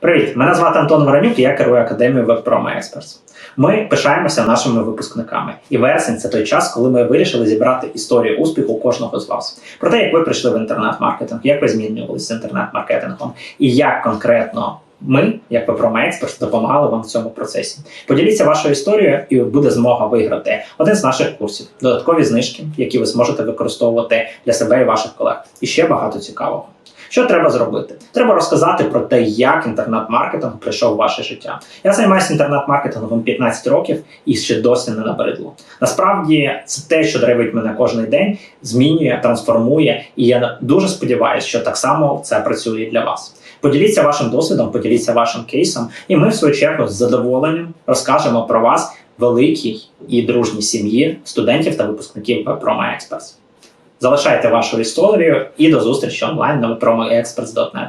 Привіт! Мене звати Антон Воронюк, і я керую академією WebPromo Experts. Ми пишаємося нашими випускниками. І вересень це той час, коли ми вирішили зібрати історію успіху кожного з вас. Про те, як ви прийшли в інтернет-маркетинг, як ви змінювалися з інтернет-маркетингом, і як конкретно ми, як WebPromo Experts, допомагали вам в цьому процесі. Поділіться вашою історією, і буде змога виграти один з наших курсів, додаткові знижки, які ви зможете використовувати для себе і ваших колег. І ще багато цікавого. Що треба зробити? Треба розказати про те, як інтернет-маркетинг прийшов у ваше життя. Я займаюся інтернет-маркетингом 15 років і ще досі не набридло. Насправді, це те, що драйвить мене кожен день, змінює, трансформує, і я дуже сподіваюся, що так само це працює для вас. Поділіться вашим досвідом, поділіться вашим кейсом, і ми, в свою чергу, з задоволенням розкажемо про вас великій і дружній сім'ї студентів та випускників Promo Experts. Залишайте вашу історію і до зустрічі онлайн на promoexperts.net.